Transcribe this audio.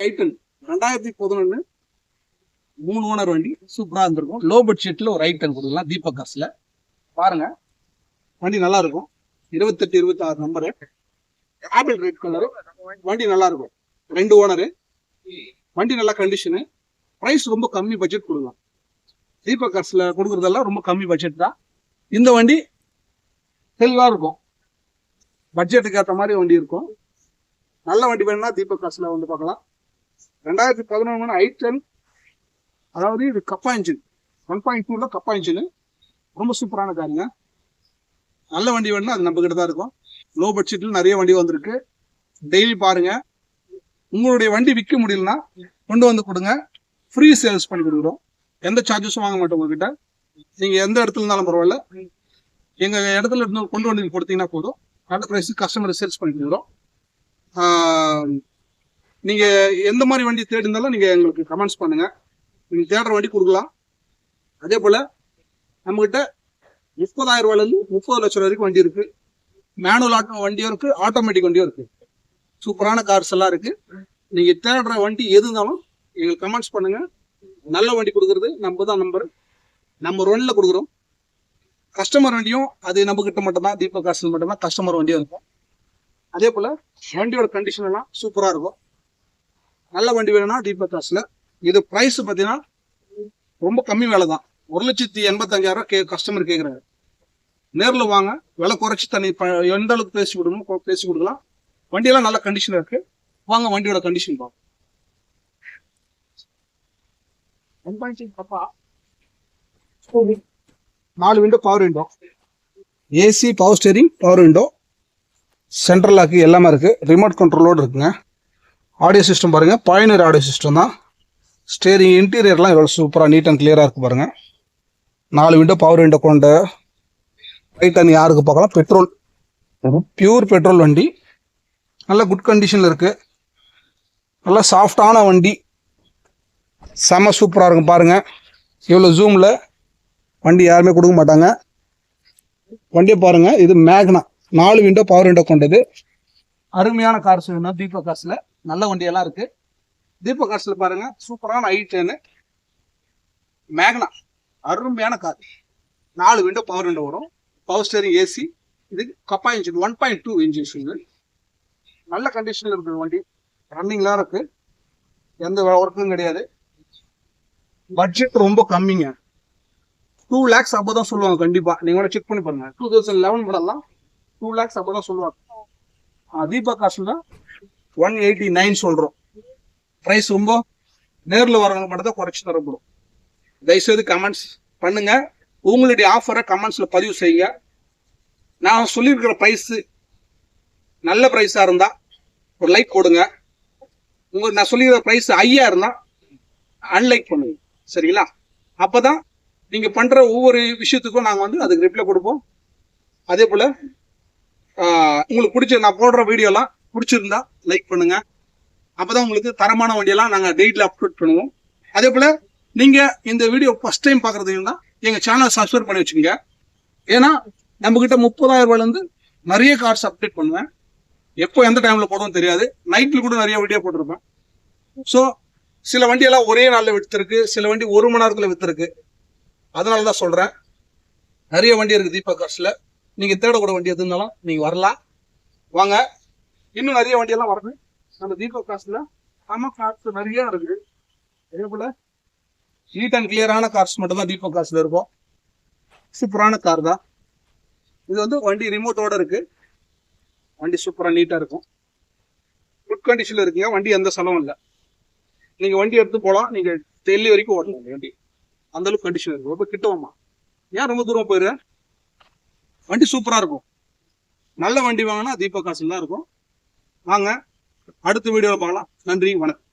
Titan ரெண்டாயிரத்தி பதினொன்று மூணு ஓனர் வண்டி சூப்பராக இருந்திருக்கும். லோ பட்ஜெட்டில் ஒரு ஐட்டன் கொடுக்கலாம் தீபக் காசில் பாருங்க. வண்டி நல்லா இருக்கும் இருபத்தெட்டு இருபத்தி ஆறு நம்பரு ஆப்பிள் ரெட் கலரு வண்டி நல்லா இருக்கும் ரெண்டு ஓனரு. வண்டி நல்லா கண்டிஷனு ப்ரைஸ் ரொம்ப கம்மி பட்ஜெட் கொடுக்கலாம். தீபக் காசில் கொடுக்குறதெல்லாம் ரொம்ப கம்மி பட்ஜெட் தான். இந்த வண்டி தெளிவாக இருக்கும். பட்ஜெட்டுக்கு ஏற்ற மாதிரி வண்டி இருக்கும். நல்ல வண்டி வேணும்னா தீபக் காசில் வந்து பார்க்கலாம். ரெண்டாயிரத்தி பதினொன்று ஐ டென் அதாவது இது கப்பா இன்ஜின் ஒன் பாயிண்ட் டூவில் கப்பா இன்ஜின் ரொம்ப சூப்பரான காருங்க நல்ல வண்டி வேணும்னா அது நம்ம கிட்ட தான் இருக்கும். லோ பட்ஜெட்டில் நிறைய வண்டி வந்திருக்கு. டெய்லி பாருங்க. உங்களுடைய வண்டி விற்க முடியலன்னா கொண்டு வந்து கொடுங்க. ஃப்ரீ சேல்ஸ் பண்ணி கொடுக்குறோம். எந்த சார்ஜஸும் வாங்க மாட்டோம் உங்ககிட்ட. நீங்கள் எந்த இடத்துல இருந்தாலும் பரவாயில்ல. எங்கள் இடத்துல இருந்து கொண்டு வந்து கொடுத்தீங்கன்னா போதும். நல்ல ப்ரைஸ் கஸ்டமர் சேல்ஸ் பண்ணி கொடுக்குறோம். நீங்க எந்த மாதிரி வண்டி தேடி இருந்தாலும் நீங்க எங்களுக்கு கமெண்ட்ஸ் பண்ணுங்க. நீங்க தேடுற வண்டி கொடுக்கலாம். அதே போல நம்மகிட்ட முப்பதாயிரம் ரூபாயில இருந்து முப்பது லட்சம் வரைக்கும் வண்டி இருக்கு. மேனுவல் ஆட்டோ வண்டியும் இருக்கு ஆட்டோமேட்டிக் வண்டியும் இருக்கு. சூப்பரான கார்ஸ் எல்லாம் இருக்கு. நீங்க தேடுற வண்டி எது இருந்தாலும் எங்களுக்கு கமெண்ட்ஸ் பண்ணுங்க. நல்ல வண்டி கொடுக்கறது நம்ம தான் நம்பர் நம்பர் ஒன்ல கொடுக்குறோம். கஸ்டமர் வண்டியும் அது நம்ம கிட்ட மட்டும்தான் தீபக் காசு மட்டும்தான் கஸ்டமர் வண்டியும் இருக்கும். அதே போல வண்டியோட கண்டிஷன் எல்லாம் சூப்பரா இருக்கும். நல்ல வண்டி வேணும்னா தீபக் காசுல. இது பிரைஸ் பார்த்தீங்கன்னா ரொம்ப கம்மி விலை தான் ஒரு லட்சத்தி எண்பத்தஞ்சாயிரம் கே கஸ்டமர் கேட்குறாரு நேரில் வாங்க விலை குறைச்சி தண்ணி எந்த அளவுக்கு பேசி கொடுக்கணும் கொ- பேசி கொடுக்கலாம். வண்டியெல்லாம் நல்ல கண்டிஷன் இருக்கு. வாங்க வண்டியோட கண்டிஷன் பார்ப்போம் நாலு window power window AC power steering power window central lock எல்லாமே இருக்கு. ரிமோட் கண்ட்ரோலோடு இருக்குங்க. ஆடியோ சிஸ்டம் பாருங்க. பாயினர் ஆடியோ சிஸ்டம் தான். ஸ்டேரிங் இன்டீரியர்லாம் எவ்வளோ சூப்பராக நீட் அண்ட் கிளியராக இருக்கு பாருங்க. நாலு விண்டோ பவர் விண்டோ கொண்ட டைட்டன் யாருக்கு பார்க்கலாம்? பெட்ரோல் பியூர் பெட்ரோல் வண்டி. நல்ல குட் கண்டிஷனில் இருக்கு. நல்ல சாஃப்டான வண்டி. செம சூப்பராக இருக்கும் பாருங்க. இவ்வளோ ஜூமில் வண்டி யாருமே கொடுக்க மாட்டாங்க. வண்டியை பாருங்க. இது மேக்னா நாலு விண்டோ பவர் விண்டோ கொண்டது. அருமையான கார்ஸ் வேணும். தீபக் கார்ஸ்ல நல்ல வண்டியெல்லாம் இருக்கு. தீபக் கார்ஸ்ல பாருங்க சூப்பரான ஐ டென்னு மேக்னா அருமையான கார். நாலு விண்டோ பவர் விண்டோ வரும். பவர் ஸ்டேரிங் ஏசி இது Kappa engine one point two engine நல்ல கண்டிஷனில் இருக்குது வண்டி. ரன்னிங்லாம் இருக்கு. எந்த ஒர்க்கும் கிடையாது. பட்ஜெட் ரொம்ப கம்மிங்க. டூ லேக்ஸ் அப்போ தான் சொல்லுவாங்க கண்டிப்பாக நீங்கள் கூட செக் பண்ணி பாருங்க. டூ தௌசண்ட் லெவன் மாடல்லாம் டூ லேக்ஸ் அப்போ தான் சொல்லுவாங்க. ஆ, தீபக் தான் ஒன் எயிட்டி நைன் சொல்றோம். ப்ரைஸ் ரொம்ப நேரில் வரவங்க மட்டும் தான் குறைச்சி தரப்படும். தயவுசெய்து கமெண்ட்ஸ் பண்ணுங்க. உங்களுடைய ஆஃபரை கமெண்ட்ஸில் பதிவு செய்யுங்க. நான் சொல்லியிருக்கிற ப்ரைஸ் நல்ல ப்ரைஸாக இருந்தா ஒரு லைக் கொடுங்க. உங்க நான் சொல்லியிருக்கிற ப்ரைஸ் ஐயா இருந்தா அன்லைக் பண்ணுங்க. சரிங்களா? அப்பதான் நீங்க பண்ற ஒவ்வொரு விஷயத்துக்கும் நாங்கள் வந்து அதுக்கு ரிப்ளை கொடுப்போம். அதே போல உங்களுக்கு பிடிச்ச நான் போடுற வீடியோலாம் பிடிச்சிருந்தா லைக் பண்ணுங்க. அப்பதான் உங்களுக்கு தரமான வண்டியெல்லாம் நாங்கள் டெய்லியில் அப்லோட் பண்ணுவோம். அதே போல நீங்க இந்த வீடியோ ஃபர்ஸ்ட் டைம் பாக்குறது இருந்தா எங்க சேனல் சப்ஸ்கிரைப் பண்ணி வச்சுக்கோங்க. ஏன்னா நம்ம கிட்ட முப்பதாயிரம் ரூபாயிலேருந்து நிறைய கார்ஸ் அப்டேட் பண்ணுவேன். எப்போ எந்த டைம்ல போடுவோம் தெரியாது. நைட்ல கூட நிறைய வீடியோ போட்டிருப்பேன். ஸோ சில வண்டியெல்லாம் ஒரே நாள்ல வித்துருக்கு. சில வண்டி ஒரு மணி நேரத்துல வித்துருக்கு. அதனால தான் சொல்றேன். நிறைய வண்டி இருக்கு தீபா கார்ஸ்ல நீங்க தேடக்கூட வண்டி எது இருந்தாலும் நீங்க வரலாம். வாங்க இன்னும் நிறைய வண்டியெல்லாம் வருது. நம்ம தீபக் காசுல ஆமா கார்ஸ் நிறைய இருக்கு. அதே போல நீட் அண்ட் கிளியரான கார்ஸ் மட்டும் தான் தீபக் காசுல இருக்கும். சூப்பரான கார் தான். இது வந்து வண்டி ரிமோட்டோட இருக்கு. வண்டி சூப்பராக நீட்டாக இருக்கும். குட் கண்டிஷனில் இருக்குங்க. வண்டி எந்த செலவும் இல்லை. நீங்கள் வண்டி எடுத்து போகலாம் நீங்கள் டெல்லி வரைக்கும் ஓட்டணும் வண்டி. அந்தளவுக்கு கண்டிஷன் இருக்கும் ரொம்ப கிட்டவாமா. ஏன் ரொம்ப தூரம் போயிடுறேன் வண்டி சூப்பராக இருக்கும். நல்ல வண்டி வாங்கினா தீபக் காசில் தான் இருக்கும். வாங்க அடுத்த வீடியோவில் பார்க்கலாம். நன்றி வணக்கம்.